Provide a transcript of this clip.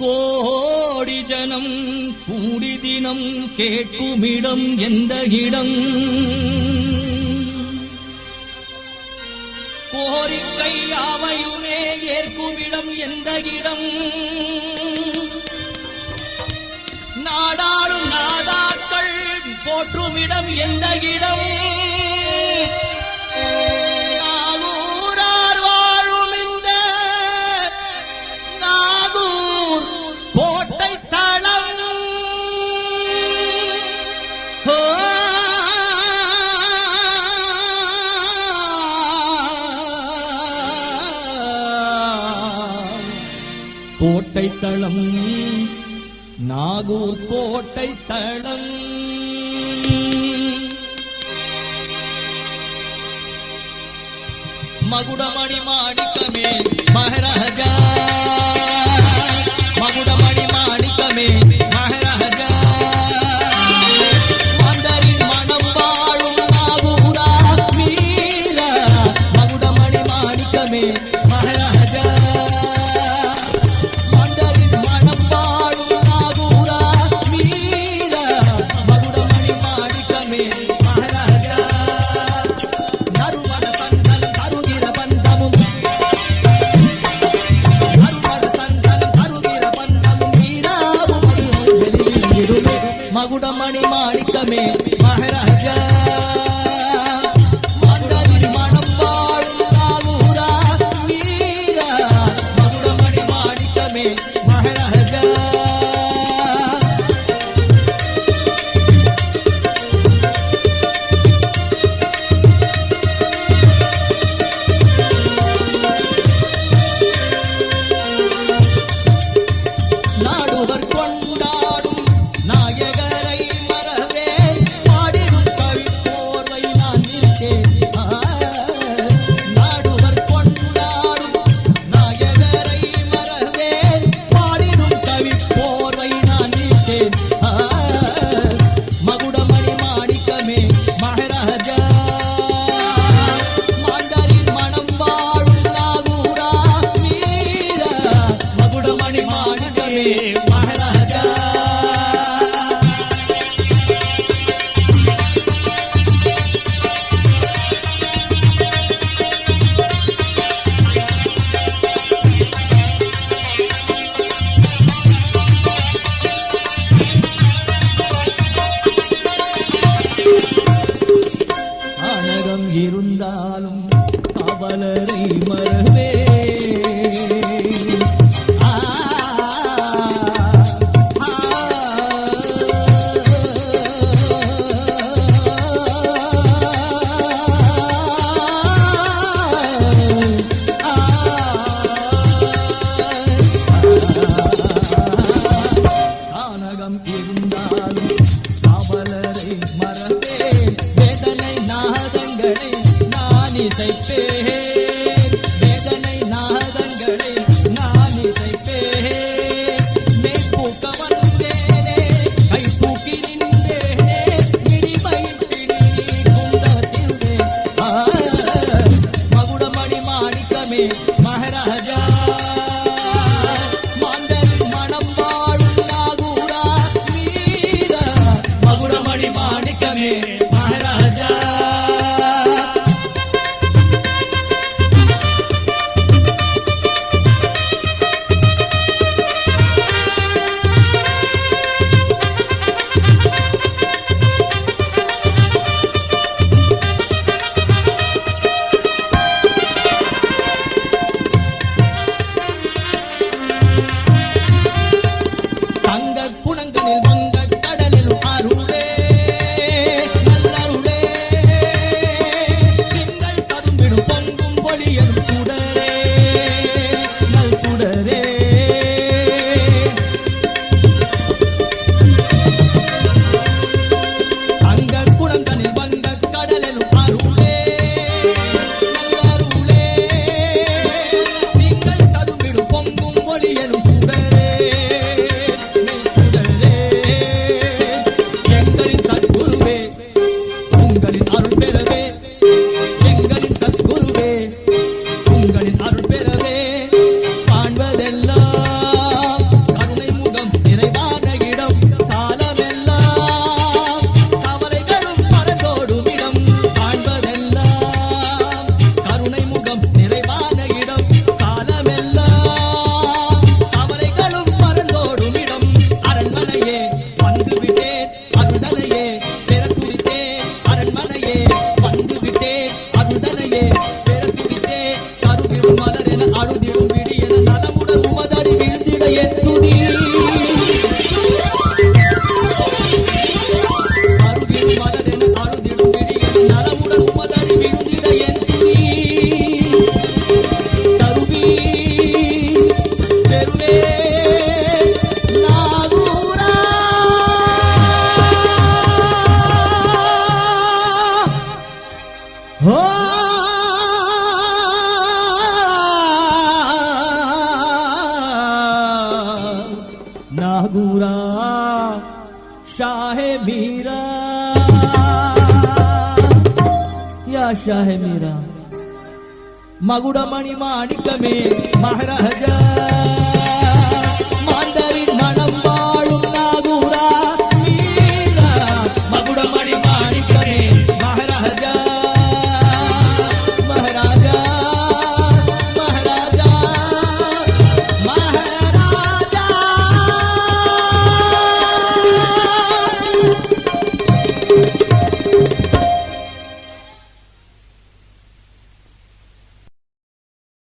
கோடி ஜனம் கூடி தினம் கேட்குமிடம் எந்த இடம்? கோரிக்கை அவையுமே ஏற்குமிடம் எந்த இடம்? நாடாளும் நாதாக்கள் போற்றுமிடம் எந்த தளம் நாகூர் கோட்டை தளம் மகுடமணி மாணிக்கமே மகரா one இருந்தாலும் அவலரை மறவே இருந்தாலும் அவலரை மறந்தேன் நாதங்களை நான் இசைப்பேன். வேதனை நாதங்களை நான் இசைப்பேன். மேற்பூக்க வந்தேனே கை தூக்கி நின்றேனே இடிமையின் பிடி குந்தத்திலே மகுடமணி மாணிக்கமே மகராஜா. மாணிக்கமே हो। नागूरा शाह मीरा। या शाह मीरा। मगुड़ मणि माणिक में महाराजा।